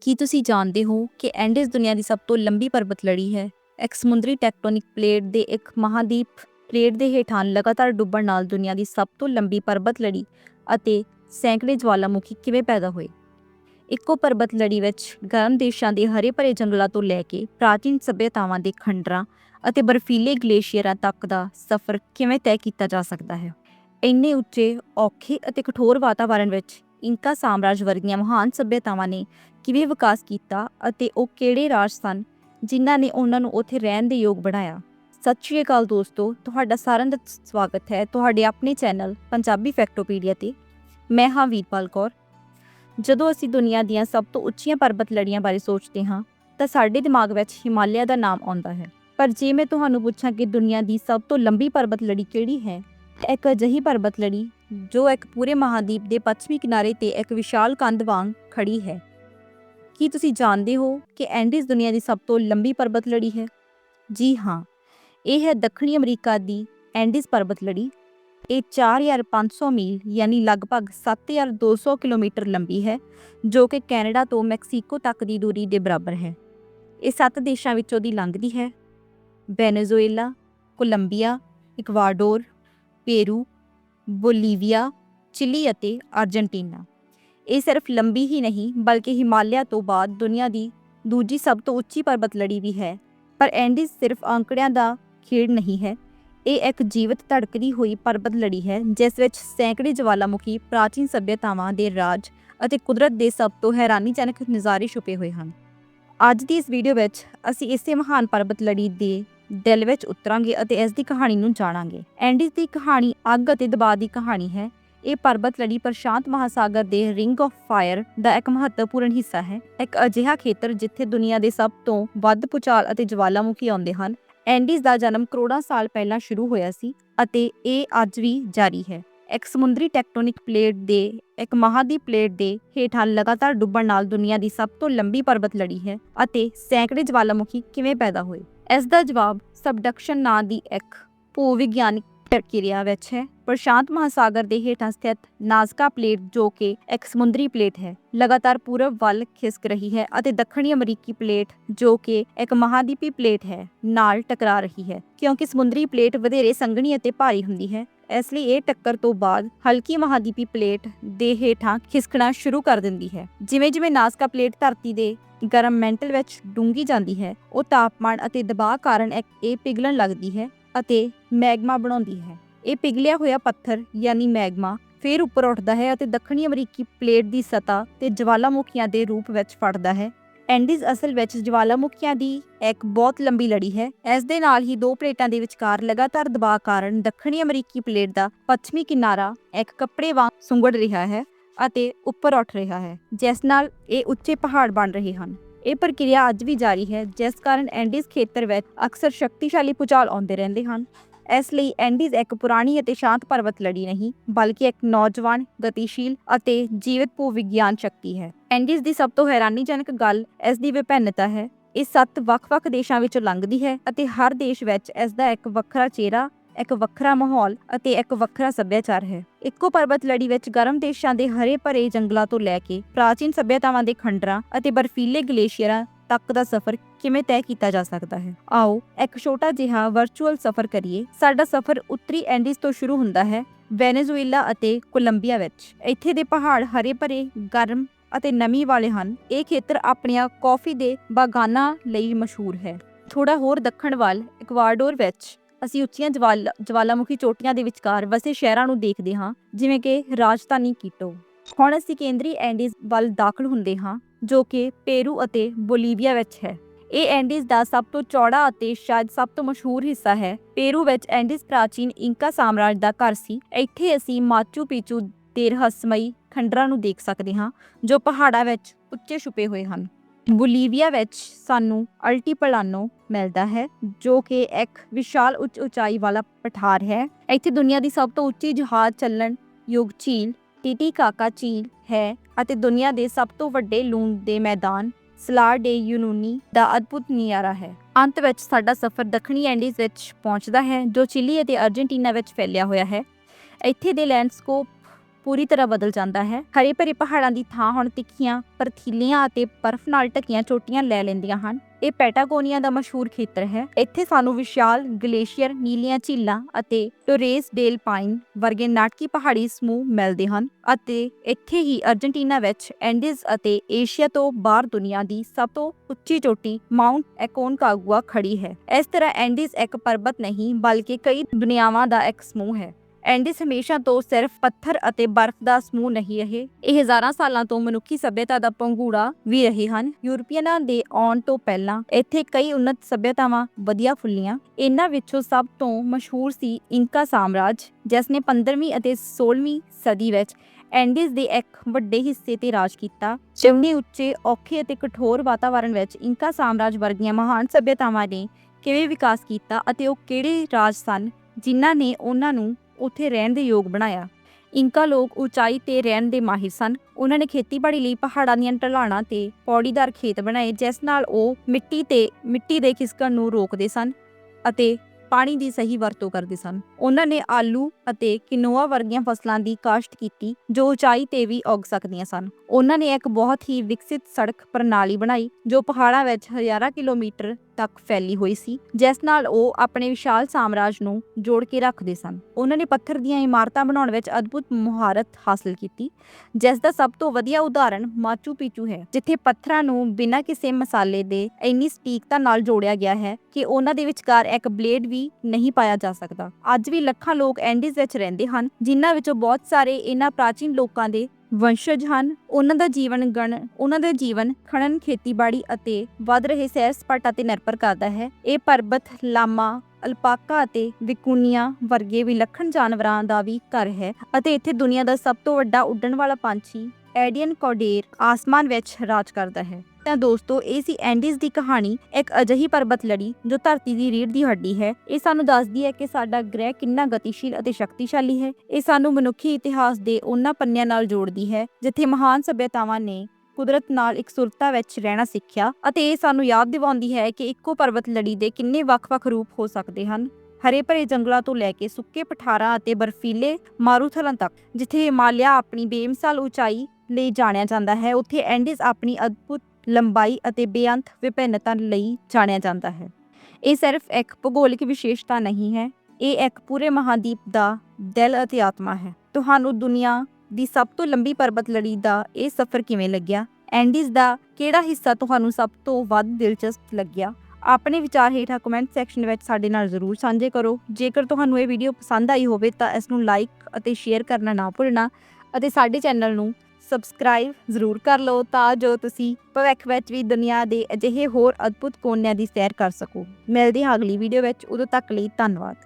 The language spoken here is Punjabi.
ਕੀ ਤੁਸੀਂ ਜਾਣਦੇ ਹੋ ਕਿ ਐਂਡਿਸ ਦੁਨੀਆ ਦੀ ਸਭ ਤੋਂ ਲੰਬੀ ਪਰਬਤ ਲੜੀ ਹੈ? ਇੱਕ ਸਮੁੰਦਰੀ ਟੈਕਟੋਨਿਕ ਪਲੇਟ ਦੇ ਇੱਕ ਮਹਾਦੀਪ ਪਲੇਟ ਦੇ ਹੇਠਾਂ ਲਗਾਤਾਰ ਡੁੱਬਣ ਨਾਲ ਦੁਨੀਆ ਦੀ ਸਭ ਤੋਂ ਲੰਬੀ ਪਰਬਤ ਲੜੀ ਅਤੇ ਸੈਂਕੜੇ ਜਵਾਲਾਮੁਖੀ ਕਿਵੇਂ ਪੈਦਾ ਹੋਏ? ਇੱਕੋ ਪਰਬਤ ਲੜੀ ਵਿੱਚ ਗਰਮ ਦੇਸ਼ਾਂ ਦੇ ਹਰੇ ਭਰੇ ਜੰਗਲਾਂ ਤੋਂ ਲੈ ਕੇ ਪ੍ਰਾਚੀਨ ਸਭਿਅਤਾਵਾਂ ਦੇ ਖੰਡਰਾਂ ਅਤੇ ਬਰਫੀਲੇ ਗਲੇਸ਼ੀਅਰਾਂ ਤੱਕ ਦਾ ਸਫ਼ਰ ਕਿਵੇਂ ਤੈਅ ਕੀਤਾ ਜਾ ਸਕਦਾ ਹੈ? ਇੰਨੇ ਉੱਚੇ, ਔਖੇ ਅਤੇ ਕਠੋਰ ਵਾਤਾਵਰਣ ਵਿੱਚ ਇੰਕਾ ਸਾਮਰਾਜ ਵਰਗੀਆਂ ਮਹਾਨ ਸਭਿਅਤਾਵਾਂ ਨੇ ਕਿਵੇਂ ਵਿਕਾਸ ਕੀਤਾ ਅਤੇ ਉਹ ਕਿਹੜੇ ਰਾਜ ਸਨ ਜਿਨ੍ਹਾਂ ਨੇ ਉਹਨਾਂ ਨੂੰ ਉੱਥੇ ਰਹਿਣ ਦੇ ਯੋਗ ਬਣਾਇਆ? ਸਤਿ ਸ਼੍ਰੀ ਅਕਾਲ ਦੋਸਤੋ, ਤੁਹਾਡਾ ਸਾਰਿਆਂ ਦਾ ਸਵਾਗਤ ਹੈ ਤੁਹਾਡੇ ਆਪਣੇ ਚੈਨਲ ਪੰਜਾਬੀ ਫੈਕਟੋਪੀਡੀਆ ਤੇ। ਮੈਂ ਹਾਂ ਵੀਰਪਾਲ ਕੌਰ। ਜਦੋਂ ਅਸੀਂ ਦੁਨੀਆ ਦੀਆਂ ਸਭ ਤੋਂ ਉੱਚੀਆਂ ਪਰਬਤ ਲੜੀਆਂ ਬਾਰੇ ਸੋਚਦੇ ਹਾਂ, ਤਾਂ ਸਾਡੇ ਦਿਮਾਗ ਵਿੱਚ ਹਿਮਾਲਿਆ ਦਾ ਨਾਮ ਆਉਂਦਾ ਹੈ। ਪਰ ਜੇ ਮੈਂ ਤੁਹਾਨੂੰ ਪੁੱਛਾਂ ਕਿ ਦੁਨੀਆ ਦੀ ਸਭ ਤੋਂ ਲੰਬੀ ਪਰਬਤ ਲੜੀ ਕਿਹੜੀ ਹੈ, ਤਾਂ ਇੱਕ ਅਜਿਹੀ ਪਰਬਤ ਲੜੀ ਜੋ ਇੱਕ ਪੂਰੇ ਮਹਾਦੀਪ ਦੇ ਪੱਛਮੀ ਕਿਨਾਰੇ ਤੇ ਇੱਕ ਵਿਸ਼ਾਲ ਕੰਧ ਵਾਂਗ ਖੜੀ ਹੈ। ਕੀ ਤੁਸੀਂ ਜਾਣਦੇ ਹੋ ਕਿ ਐਂਡੀਜ਼ ਦੁਨੀਆ ਦੀ ਸਭ ਤੋਂ ਲੰਬੀ ਪਰਬਤ ਲੜੀ ਹੈ? ਜੀ ਹਾਂ, ਇਹ ਹੈ ਦੱਖਣੀ ਅਮਰੀਕਾ ਦੀ ਐਂਡੀਜ਼ ਪਰਬਤ ਲੜੀ। ਇਹ 4500 ਮੀਲ ਯਾਨੀ ਲਗਭਗ 7200 ਕਿਲੋਮੀਟਰ ਲੰਬੀ ਹੈ, ਜੋ ਕਿ ਕੈਨੇਡਾ ਤੋਂ ਮੈਕਸੀਕੋ ਤੱਕ ਦੀ ਦੂਰੀ ਦੇ ਬਰਾਬਰ ਹੈ। ਇਹ ਸੱਤ ਦੇਸ਼ਾਂ ਵਿੱਚੋਂ ਦੀ ਲੰਘਦੀ ਹੈ। Venezuela, Colombia, Ecuador, Peru Bolivia, Chile ਅਤੇ ਅਰਜਨਟੀਨਾ। ਇਹ ਸਿਰਫ ਲੰਬੀ ਹੀ ਨਹੀਂ, ਬਲਕਿ ਹਿਮਾਲਿਆ ਤੋਂ ਬਾਅਦ ਦੁਨੀਆ ਦੀ ਦੂਜੀ ਸਭ ਤੋਂ ਉੱਚੀ ਪਰਬਤ ਲੜੀ ਵੀ ਹੈ। ਪਰ ਐਂਡੀਜ਼ ਸਿਰਫ ਅੰਕੜਿਆਂ ਦਾ ਖੇਡ ਨਹੀਂ ਹੈ। ਇਹ ਇੱਕ ਜੀਵਤ ਧੜਕਦੀ ਹੋਈ ਪਰਬਤ ਲੜੀ ਹੈ, ਜਿਸ ਵਿੱਚ ਸੈਂਕੜੇ ਜਵਾਲਾਮੁਖੀ ਪ੍ਰਾਚੀਨ ਸਭਿਅਤਾਵਾਂ ਦੇ ਰਾਜ ਅਤੇ ਕੁਦਰਤ ਦੇ ਸਭ ਤੋਂ ਹੈਰਾਨੀਜਨਕ ਨਜ਼ਾਰੇ ਛੁਪੇ ਹੋਏ ਹਨ। ਅੱਜ ਦੀ ਇਸ ਵੀਡੀਓ ਵਿੱਚ ਅਸੀਂ ਇਸੇ ਮਹਾਨ ਪਰਬਤ ਲੜੀ ਦੇ ਦਿਲ ਵਿੱਚ ਉਤਰਾਂਗੇ ਅਤੇ ਇਸ ਦੀ ਕਹਾਣੀ ਨੂੰ ਜਾਣਾਂਗੇ। ਐਂਡੀਜ਼ ਦੀ ਕਹਾਣੀ ਅੱਗ ਅਤੇ ਦਬਾਅ ਦੀ ਕਹਾਣੀ ਹੈ। ਇਹ ਪਰਬਤ ਲੜੀ ਪ੍ਰਸ਼ਾਂਤ ਮਹਾਸਾਗਰ ਦੇ ਰਿੰਗ ਆਫ ਫਾਇਰ ਦਾ ਇੱਕ ਮਹੱਤਵਪੂਰਨ ਹਿੱਸਾ ਹੈ। ਇੱਕ ਅਜਿਹਾ ਖੇਤਰ ਜਿੱਥੇ ਦੁਨੀਆ ਦੇ ਸਭ ਤੋਂ ਵੱਧ ਭੂਚਾਲ ਅਤੇ ਜਵਾਲਾਮੁਖੀ ਆਉਂਦੇ ਹਨ। ਐਂਡੀਜ਼ ਦਾ ਜਨਮ ਕਰੋੜਾਂ ਸਾਲ ਪਹਿਲਾਂ ਸ਼ੁਰੂ ਹੋਇਆ ਸੀ ਅਤੇ ਇਹ ਅੱਜ ਵੀ ਜਾਰੀ ਹੈ। ਇੱਕ ਸਮੁੰਦਰੀ ਟੈਕਟੋਨਿਕ ਪਲੇਟ ਦੇ, ਇੱਕ ਮਹਾਦੀਪ ਪਲੇਟ ਦੇ ਹੇਠਾਂ ਲਗਾਤਾਰ ਡੁੱਬਣ ਨਾਲ ਦੁਨੀਆ ਦੀ ਸਭ ਤੋਂ ਲੰਬੀ ਪਰਬਤ ਲੜੀ ਹੈ ਅਤੇ ਸੈਂਕੜੇ ਜਵਾਲਾਮੁਖੀ ਕਿਵੇਂ ਪੈਦਾ ਹੋਏ? ਇਸ ਦਾ ਜਵਾਬ ਸਬਡਕਸ਼ਨ ਨਾਂ ਦੀ ਇੱਕ ਭੂ-ਵਿਗਿਆਨਿਕ ਪ੍ਰਕਿਰਿਆ ਵਿੱਚ ਹੈ। ਪ੍ਰਸ਼ਾਂਤ ਮਹਾਸਾਗਰ ਦੇ ਹੇਠਾਂ ਸਥਿਤ ਨਾਜ਼ਕਾ ਪਲੇਟ ਜੋ ਕਿ ਇੱਕ ਸਮੁੰਦਰੀ ਪਲੇਟ ਹੈ, ਲਗਾਤਾਰ ਪੂਰਬ ਵੱਲ ਖਿਸਕ ਰਹੀ ਹੈ ਅਤੇ ਦੱਖਣੀ ਅਮਰੀਕੀ ਪਲੇਟ ਜੋ ਕਿ ਇੱਕ ਮਹਾਦੀਪੀ ਪਲੇਟ ਹੈ, ਨਾਲ ਟਕਰਾ ਰਹੀ ਹੈ, ਕਿਉਂਕਿ ਸਮੁੰਦਰੀ ਪਲੇਟ ਵਧੇਰੇ ਸੰਘਣੀ ਅਤੇ ਭਾਰੀ ਹੁੰਦੀ ਹੈ। ਇਸ ਲਈ ਇਹ ਟੱਕਰ ਤੋਂ ਬਾਅਦ ਹਲਕੀ ਮਹਾਦੀਪੀ ਪਲੇਟ ਦੇ ਹੇਠਾਂ ਖਿਸਕਣਾ ਸ਼ੁਰੂ ਕਰ ਦਿੰਦੀ ਹੈ। ਜਿਵੇਂ ਜਿਵੇਂ ਨਾਜ਼ਕਾ ਪਲੇਟ ਧਰਤੀ ਦੇ ਗਰਮ ਮੈਂਟਲ ਵਿੱਚ ਡੂੰਗੀ ਜਾਂਦੀ ਹੈ, ਉਹ ਤਾਪਮਾਨ ਅਤੇ ਦਬਾਅ ਕਾਰਨ ਇੱਕ ਇਹ ਪਿਘਲਣ ਲੱਗਦੀ ਹੈ ਅਤੇ ਮੈਗਮਾ ਬਣਾਉਂਦੀ ਹੈ। ਇਹ ਪਿਘਲਿਆ ਹੋਇਆ ਪੱਥਰ ਯਾਨੀ ਮੈਗਮਾ ਫੇਰ ਉੱਪਰ ਉੱਠਦਾ ਹੈ ਅਤੇ ਦੱਖਣੀ ਅਮਰੀਕੀ ਪਲੇਟ ਦੀ ਸਤ੍ਹਾ ਤੇ ਜਵਾਲਾਮੁਖੀਆਂ ਦੇ ਰੂਪ ਵਿੱਚ ਫੜਦਾ ਹੈ। ਐਂਡੀਜ਼ ਅਸਲ ਵਿੱਚ ਜਵਾਲਾਮੁਖੀਆਂ ਦੀ ਇੱਕ ਬਹੁਤ ਲੰਬੀ ਲੜੀ ਹੈ। ਇਸ ਦੇ ਨਾਲ ਹੀ ਦੋ ਪਲੇਟਾਂ ਦੇ ਵਿਚਕਾਰ ਲਗਾਤਾਰ ਦਬਾਅ ਕਾਰਨ ਦੱਖਣੀ ਅਮਰੀਕੀ ਪਲੇਟ ਦਾ ਪੱਛਮੀ ਕਿਨਾਰਾ ਇੱਕ ਕੱਪੜੇ ਵਾਂਗ ਸੁੰਗੜ ਰਿਹਾ ਹੈ। ਅਤੇ ਉੱਪਰ ਉੱਠ ਰਿਹਾ ਹੈ, ਜਿਸ ਨਾਲ ਇਹ ਉੱਚੇ ਪਹਾੜ ਬਣ ਰਹੇ ਹਨ। ਇਹ ਪ੍ਰਕਿਰਿਆ ਅੱਜ ਵੀ ਜਾਰੀ ਹੈ, ਜਿਸ ਕਾਰਨ ਐਂਡੀਜ਼ ਖੇਤਰ ਵਿੱਚ ਅਕਸਰ ਸ਼ਕਤੀਸ਼ਾਲੀ ਭੂਚਾਲ ਆਉਂਦੇ ਰਹਿੰਦੇ ਹਨ। ਇਸ ਲਈ ਐਂਡੀਜ਼ ਇੱਕ ਪੁਰਾਣੀ ਅਤੇ ਸ਼ਾਂਤ ਪਰਬਤ ਲੜੀ ਨਹੀਂ, ਬਲਕਿ ਇੱਕ ਨੌਜਵਾਨ, ਗਤੀਸ਼ੀਲ ਅਤੇ ਜੀਵਤ ਭੂ-ਵਿਗਿਆਨ ਸ਼ਕਤੀ ਹੈ। ਐਂਡੀਜ਼ ਦੀ ਸਭ ਤੋਂ ਹੈਰਾਨੀਜਨਕ ਗੱਲ ਇਸ ਦੀ ਵਿਭਿੰਨਤਾ ਹੈ। ਇਹ ਸੱਤ ਵੱਖ-ਵੱਖ ਦੇਸ਼ਾਂ ਵਿੱਚੋਂ ਲੰਘਦੀ ਹੈ ਅਤੇ ਹਰ ਦੇਸ਼ ਵਿੱਚ ਇਸ ਦਾ ਇੱਕ ਵੱਖਰਾ ਚਿਹਰਾ ਇੱਕ ਵੱਖਰਾ ਮਾਹੌਲ ਅਤੇ ਇੱਕ ਵੱਖਰਾ ਸੱਭਿਆਚਾਰ ਹੈ। ਇੱਕੋ ਪਰਬਤ ਲੜੀ ਵਿੱਚ ਗਰਮ ਦੇਸ਼ਾਂ ਦੇ ਹਰੇ ਭਰੇ ਜੰਗਲਾਂ ਤੋਂ ਲੈ ਕੇ ਪ੍ਰਾਚੀਨ ਸੱਭਿਅਤਾਵਾਂ ਦੇ ਖੰਡਰਾਂ ਅਤੇ ਬਰਫੀਲੇ ਗਲੇਸ਼ੀਅਰਾਂ ਤੱਕ ਦਾ ਸਫ਼ਰ ਕਿਵੇਂ ਤੈਅ ਕੀਤਾ ਜਾ ਸਕਦਾ ਹੈ? ਆਓ ਇੱਕ ਛੋਟਾ ਜਿਹਾ ਵਰਚੁਅਲ ਸਫ਼ਰ ਕਰੀਏ। ਸਾਡਾ ਸਫ਼ਰ ਉੱਤਰੀ ਐਂਡੀਜ਼ ਤੋਂ ਸ਼ੁਰੂ ਹੁੰਦਾ ਹੈ, ਵੈਨੇਜ਼ੁਏਲਾ ਅਤੇ ਕੋਲੰਬੀਆ ਵਿੱਚ। ਇੱਥੇ ਦੇ ਪਹਾੜ ਹਰੇ ਭਰੇ, ਗਰਮ ਅਤੇ ਨਮੀ ਵਾਲੇ ਹਨ। ਇਹ ਖੇਤਰ ਆਪਣੀਆਂ ਕੌਫੀ ਦੇ ਬਾਗਾਨਾਂ ਲਈ ਮਸ਼ਹੂਰ ਹੈ। ਥੋੜਾ ਹੋਰ ਦੱਖਣ ਵੱਲ ਇਕਵਾਡੋਰ ਵਿੱਚ ਅਸੀਂ ਉੱਚੀਆਂ ਜਵਾਲਾਮੁਖੀ ਚੋਟੀਆਂ ਦੇ ਵਿਚਕਾਰ ਵਸੇ ਸ਼ਹਿਰਾਂ ਨੂੰ ਦੇਖਦੇ ਹਾਂ, ਜਿਵੇਂ ਕਿ ਰਾਜਧਾਨੀ ਕੀਟੋ। ਹੁਣ ਅਸੀਂ ਕੇਂਦਰੀ ਐਂਡੀਜ਼ ਵੱਲ ਦਾਖਲ ਹੁੰਦੇ ਹਾਂ, ਜੋ ਕਿ ਪੇਰੂ ਅਤੇ ਬੋਲੀਵੀਆ ਵਿੱਚ ਹੈ। ਇਹ ਐਂਡੀਜ਼ ਦਾ ਸਭ ਤੋਂ ਚੌੜਾ ਅਤੇ ਸ਼ਾਇਦ ਸਭ ਤੋਂ ਮਸ਼ਹੂਰ ਹਿੱਸਾ ਹੈ। ਪੇਰੂ ਵਿੱਚ ਐਂਡੀਜ਼ ਪ੍ਰਾਚੀਨ ਇੰਕਾ ਸਾਮਰਾਜ ਦਾ ਘਰ ਸੀ। ਇੱਥੇ ਅਸੀਂ ਮਾਚੂ ਪੀਚੂ ਦੇ ਰਹੱਸਮਈ ਖੰਡਰਾਂ ਨੂੰ ਦੇਖ ਸਕਦੇ ਹਾਂ, ਜੋ ਪਹਾੜਾਂ ਵਿੱਚ ਉੱਚੇ ਛੁਪੇ ਹੋਏ ਹਨ। ਬੋਲੀਵੀਆ ਵਿੱਚ ਸਾਨੂੰ ਅਲਟੀਪਲਾਨੋ ਮਿਲਦਾ ਹੈ, ਜੋ ਕਿ ਇੱਕ ਵਿਸ਼ਾਲ ਉੱਚ ਉਚਾਈ ਵਾਲਾ ਪਠਾਰ ਹੈ। ਇੱਥੇ ਦੁਨੀਆ ਦੀ ਸਭ ਤੋਂ ਉੱਚੀ ਜਹਾਜ਼ ਚੱਲਣ ਯੋਗ ਝੀਲ ਟੀਟੀਕਾਕਾ ਝੀਲ ਹੈ ਅਤੇ ਦੁਨੀਆ ਦੇ ਸਭ ਤੋਂ ਵੱਡੇ ਲੂਣ ਦੇ ਮੈਦਾਨ ਸਲਾਰ ਡੇ ਯੂਨੂਨੀ ਦਾ ਅਦਭੁਤ ਨਜ਼ਾਰਾ ਹੈ। ਅੰਤ ਵਿੱਚ ਸਾਡਾ ਸਫ਼ਰ ਦੱਖਣੀ ਐਂਡੀਜ਼ ਵਿੱਚ ਪਹੁੰਚਦਾ ਹੈ, ਜੋ ਚਿਲੀ ਅਤੇ ਅਰਜਨਟੀਨਾ ਵਿੱਚ ਫੈਲਿਆ ਹੋਇਆ ਹੈ। ਇੱਥੇ ਦੇ ਲੈਂਡਸਕੇਪ ਪੂਰੀ ਤਰ੍ਹਾਂ ਬਦਲ ਜਾਂਦਾ ਹੈ। ਹਰੇ ਭਰੇ ਪਹਾੜਾਂ ਦੀ ਥਾਂ ਹੁਣ ਤਿੱਖੀਆਂ, ਪਰਥੀਲੀਆਂ ਅਤੇ ਬਰਫ਼ ਨਾਲ ਢਕੀਆਂ ਚੋਟੀਆਂ ਲੈ ਲੈਂਦੀਆਂ ਹਨ। ਇਹ ਪੈਟਾਗੋਨੀਆ ਦਾ ਮਸ਼ਹੂਰ ਖੇਤਰ ਹੈ। ਇੱਥੇ ਸਾਨੂੰ ਵਿਸ਼ਾਲ, ਗਲੇਸ਼ੀਅਰ, ਨੀਲੀਆਂ ਝੀਲਾਂ ਅਤੇ ਟੋਰੇਸ ਡੇਲ ਪਾਈਨ ਵਰਗੇ ਨਾਟਕੀ ਪਹਾੜੀ ਸਮੂਹ ਮਿਲਦੇ ਹਨ ਅਤੇ ਇੱਥੇ ਹੀ ਅਰਜنٹੀਨਾ ਵਿੱਚ ਐਂਡੀਜ਼ ਅਤੇ ਏਸ਼ੀਆ ਤੋਂ ਬਾਹਰ ਦੁਨੀਆ ਦੀ ਸਭ ਤੋਂ ਉੱਚੀ ਚੋਟੀ ਮਾਊਂਟ ਐਕੋਨਕਾਗੂਆ ਖੜੀ ਹੈ। ਇਸ ਤਰ੍ਹਾਂ ਐਂਡੀਜ਼ ਇੱਕ ਪਰਬਤ ਨਹੀਂ, ਬਲਕਿ ਕਈ ਦੁਨੀਆਵਾਂ ਦਾ ਇੱਕ ਸਮੂਹ ਹੈ। ਐਂਡਿਸ ਹਮੇਸ਼ਾ ਤੋਂ ਸਿਰਫ ਪੱਥਰ ਅਤੇ ਬਰਫ਼ ਦਾ ਸਮੂਹ ਨਹੀਂ ਰਹੇ। ਇਹ ਹਜ਼ਾਰਾਂ ਸਾਲਾਂ ਤੋਂ ਮਨੁੱਖੀ ਸਭਿਅਤਾ ਦਾ ਪੰਘੂੜਾ ਵੀ ਰਹੇ ਹਨ। ਯੂਰਪੀਅਨਾਂ ਦੇ ਆਉਣ ਤੋਂ ਪਹਿਲਾਂ ਇੱਥੇ ਕਈ ਉન્નਤ ਸਭਿਅਤਾਵਾਂ ਵਧੀਆ ਫੁੱਲੀਆਂ ਇਹਨਾਂ ਵਿੱਚੋਂ ਸਭ ਤੋਂ ਮਸ਼ਹੂਰ ਸੀ ਇੰਕਾ ਸਾਮਰਾਜ, ਜਿਸ ਨੇ 15ਵੀਂ ਅਤੇ 16ਵੀਂ ਸਦੀ ਵਿੱਚ ਐਂਡੀਜ਼ ਦੇ ਇੱਕ ਵੱਡੇ ਹਿੱਸੇ ਤੇ ਰਾਜ ਕੀਤਾ। ਚਿਮਨੀ ਉੱਚੇ, ਔਖੇ ਅਤੇ ਕਠੋਰ ਵਾਤਾਵਰਣ ਵਿੱਚ ਇੰਕਾ ਸਾਮਰਾਜ ਵਰਗੀਆਂ ਮਹਾਨ ਸਭਿਅਤਾਵਾਂ ਨੇ ਕਿਵੇਂ ਵਿਕਾਸ ਕੀਤਾ ਅਤੇ ਉਹ ਕਿਹੜੇ ਰਾਜ ਸਨ, ਜਿਨ੍ਹਾਂ ਨੇ ਉਹਨਾਂ ਨੂੰ ਉੱਥੇ ਰਹਿਣ ਦੇ ਯੋਗ ਬਣਾਇਆ। ਇੰਕਾ ਲੋਕ ਉਚਾਈ ਤੇ ਰਹਿਣ ਦੇ ਮਾਹਿਰ ਸਨ। ਉਹਨਾਂ ਨੇ ਖੇਤੀਬਾੜੀ ਲਈ ਪਹਾੜਾਂ ਦੀਆਂ ਢਲਾਣਾਂ ਤੇ ਪੌੜੀਦਾਰ ਖੇਤ ਬਣਾਏ, ਜਿਸ ਨਾਲ ਉਹ ਮਿੱਟੀ ਤੇ, ਮਿੱਟੀ ਦੇ ਖਿਸਕਣ ਨੂੰ ਰੋਕਦੇ ਸਨ ਅਤੇ ਪਾਣੀ ਦੀ ਸਹੀ ਵਰਤੋਂ ਕਰਦੇ ਸਨ। ਉਹਨਾਂ ਨੇ ਆਲੂ ਅਤੇ ਕਿਨੋਆ ਵਰਗੀਆਂ ਫਸਲਾਂ ਦੀ ਕਾਸ਼ਤ ਕੀਤੀ, ਜੋ ਉਚਾਈ ਤੇ ਵੀ ਉੱਗ ਸਕਦੀਆਂ ਸਨ। ਉਹਨਾਂ ਨੇ ਇੱਕ ਬਹੁਤ ਹੀ ਵਿਕਸਿਤ ਸੜਕ ਪ੍ਰਣਾਲੀ ਬਣਾਈ, ਜੋ ਪਹਾੜਾਂ ਵਿੱਚ ਹਜ਼ਾਰਾਂ ਕਿਲੋਮੀਟਰ ਤੱਕ ਫੈਲੀ ਹੋਈ ਸੀ, ਜਿਸ ਨਾਲ ਉਹ ਆਪਣੇ ਵਿਸ਼ਾਲ ਸਾਮਰਾਜ ਨੂੰ ਜੋੜ ਕੇ ਰੱਖਦੇ ਸਨ। ਉਹਨਾਂ ਨੇ ਪੱਥਰ ਦੀਆਂ ਇਮਾਰਤਾਂ ਬਣਾਉਣ ਵਿੱਚ ਅਦਭੁਤ ਮੁਹਾਰਤ ਹਾਸਲ ਕੀਤੀ, ਜਿਸ ਦਾ ਸਭ ਤੋਂ ਵਧੀਆ ਉਦਾਹਰਣ ਮਾਚੂ ਪੀਚੂ ਹੈ, ਜਿੱਥੇ ਪੱਥਰਾਂ ਨੂੰ ਬਿਨਾਂ ਕਿਸੇ ਮਸਾਲੇ ਦੇ ਇੰਨੀ ਸਟੀਕਤਾ ਨਾਲ ਜੋੜਿਆ ਗਿਆ ਹੈ ਕਿ ਉਹਨਾਂ ਦੇ ਵਿਚਕਾਰ ਇੱਕ ਬਲੇਡ ਵੀ ਨਹੀਂ ਪਾਇਆ ਜਾ ਸਕਦਾ। ਅੱਜ ਵੀ ਲੱਖਾਂ ਲੋਕ ਐਂਡੀਜ਼ ਵਿੱਚ ਰਹਿੰਦੇ ਹਨ, ਜਿਨ੍ਹਾਂ ਵਿੱਚੋਂ ਬਹੁਤ ਸਾਰੇ ਇਹਨਾਂ ਪ੍ਰਾਚੀਨ ਲੋਕਾਂ ਦੇ ਵੰਸ਼ਜ ਹਨ। ਉਹਨਾਂ ਦਾ ਜੀਵਨ ਗਣ, ਉਹਨਾਂ ਦਾ ਜੀਵਨ ਖਣਨ, ਖੇਤੀਬਾੜੀ ਅਤੇ ਵੱਧ ਰਹੇ ਸੈਰ ਸਪਾਟਾ ਤੇ ਨਿਰਭਰ ਕਰਦਾ ਹੈ। ਇਹ ਪਰਬਤ, ਲਾਮਾ, ਅਲਪਾਕਾ ਅਤੇ ਵਿਕੂਨੀਆ ਵਰਗੇ ਵਿਲੱਖਣ ਜਾਨਵਰਾਂ ਦਾ ਵੀ ਘਰ ਹੈ ਅਤੇ ਇੱਥੇ ਦੁਨੀਆ ਦਾ ਸਭ ਤੋਂ ਵੱਡਾ ਉੱਡਣ ਵਾਲਾ ਪੰਛੀ ਐਡੀਅਨ ਕੋਡੇਰ ਆਸਮਾਨ ਵਿੱਚ ਰਾਜ ਕਰਦਾ ਹੈ। ਤਾਂ ਦੋਸਤੋ, ਇਹ ਸੀ ਐਂਡੀਜ਼ ਦੀ ਕਹਾਣੀ, ਇੱਕ ਅਜਿਹੀ ਪਰਬਤ ਲੜੀ ਜੋ ਧਰਤੀ ਦੀ ਰੀੜ ਦੀ ਹੱਡੀ ਹੈ। ਇਹ ਸਾਨੂੰ ਦੱਸਦੀ ਹੈ ਕਿ ਸਾਡਾ ਗ੍ਰਹਿ ਕਿੰਨਾ ਗਤੀਸ਼ੀਲ ਅਤੇ ਸ਼ਕਤੀਸ਼ਾਲੀ ਹੈ। ਇਹ ਸਾਨੂੰ ਮਨੁੱਖੀ ਇਤਿਹਾਸ ਦੇ ਉਹਨਾਂ ਪੰਨਿਆਂ ਨਾਲ ਜੋੜਦੀ ਹੈ, ਜਿੱਥੇ ਮਹਾਨ ਸਭਿਅਤਾਵਾਂ ਨੇ ਕੁਦਰਤ ਨਾਲ ਇਕਸੁਰਤਾ ਵਿੱਚ ਰਹਿਣਾ ਸਿੱਖਿਆ ਅਤੇ ਇਹ ਸਾਨੂੰ ਯਾਦ ਦਿਵਾਉਂਦੀ ਹੈ ਕਿ ਇੱਕੋ ਪਰਬਤ ਲੜੀ ਦੇ ਕਿੰਨੇ ਵੱਖ-ਵੱਖ ਰੂਪ ਹੋ ਸਕਦੇ ਹਨ। ਹਰੇ ਭਰੇ ਜੰਗਲਾਂ ਤੋਂ ਲੈ ਕੇ ਸੁੱਕੇ ਪਠਾਰਾਂ ਅਤੇ ਬਰਫੀਲੇ ਮਾਰੂਥਲਾਂ ਤੱਕ, ਜਿੱਥੇ ਹਿਮਾਲਿਆ ਆਪਣੀ ਬੇਮਿਸਾਲ ਉਚਾਈ ਲਈ ਜਾਣਿਆ ਜਾਂਦਾ ਹੈ, ਉੱਥੇ ਐਂਡੀਜ਼ ਆਪਣੀ ਅਦਭੁਤ ਲੰਬਾਈ ਅਤੇ ਬੇਅੰਤ ਵਿਭਿੰਨਤਾ ਲਈ ਜਾਣਿਆ ਜਾਂਦਾ ਹੈ। ਇਹ ਸਿਰਫ ਇੱਕ ਭੂਗੋਲਿਕ ਵਿਸ਼ੇਸ਼ਤਾ ਨਹੀਂ ਹੈ, ਇਹ ਇੱਕ ਪੂਰੇ ਮਹਾਦੀਪ ਦਾ ਦਿਲ ਅਤੇ ਆਤਮਾ ਹੈ। ਤੁਹਾਨੂੰ ਦੁਨੀਆ ਦੀ ਸਭ ਤੋਂ ਲੰਬੀ ਪਰਬਤ ਲੜੀ ਦਾ ਇਹ ਸਫ਼ਰ ਕਿਵੇਂ ਲੱਗਿਆ? ਐਂਡੀਜ਼ ਦਾ ਕਿਹੜਾ ਹਿੱਸਾ ਤੁਹਾਨੂੰ ਸਭ ਤੋਂ ਵੱਧ ਦਿਲਚਸਪ ਲੱਗਿਆ? ਆਪਣੇ ਵਿਚਾਰ ਹੇਠਾਂ ਕਮੈਂਟ ਸੈਕਸ਼ਨ ਵਿੱਚ ਸਾਡੇ ਨਾਲ ਜ਼ਰੂਰ ਸਾਂਝੇ ਕਰੋ। ਜੇਕਰ ਤੁਹਾਨੂੰ ਇਹ ਵੀਡੀਓ ਪਸੰਦ ਆਈ ਹੋਵੇ ਤਾਂ ਇਸ ਨੂੰ ਲਾਈਕ ਅਤੇ ਸ਼ੇਅਰ ਕਰਨਾ ਨਾ ਭੁੱਲਣਾ ਅਤੇ ਸਾਡੇ ਚੈਨਲ ਨੂੰ ਸਬਸਕ੍ਰਾਈਬ ਜ਼ਰੂਰ ਕਰ ਲਓ ਤਾਂ ਜੋ ਤੁਸੀਂ ਭਵਿੱਖ ਵਿੱਚ ਵੀ ਦੁਨੀਆ ਦੇ ਅਜਿਹੇ ਹੋਰ ਅਦਭੁਤ ਕੋਨਿਆਂ ਦੀ ਸੈਰ ਕਰ ਸਕੋ। ਮਿਲਦੇ ਹਾਂ ਅਗਲੀ ਵੀਡੀਓ ਵਿੱਚ। ਉਦੋਂ ਤੱਕ ਲਈ ਧੰਨਵਾਦ।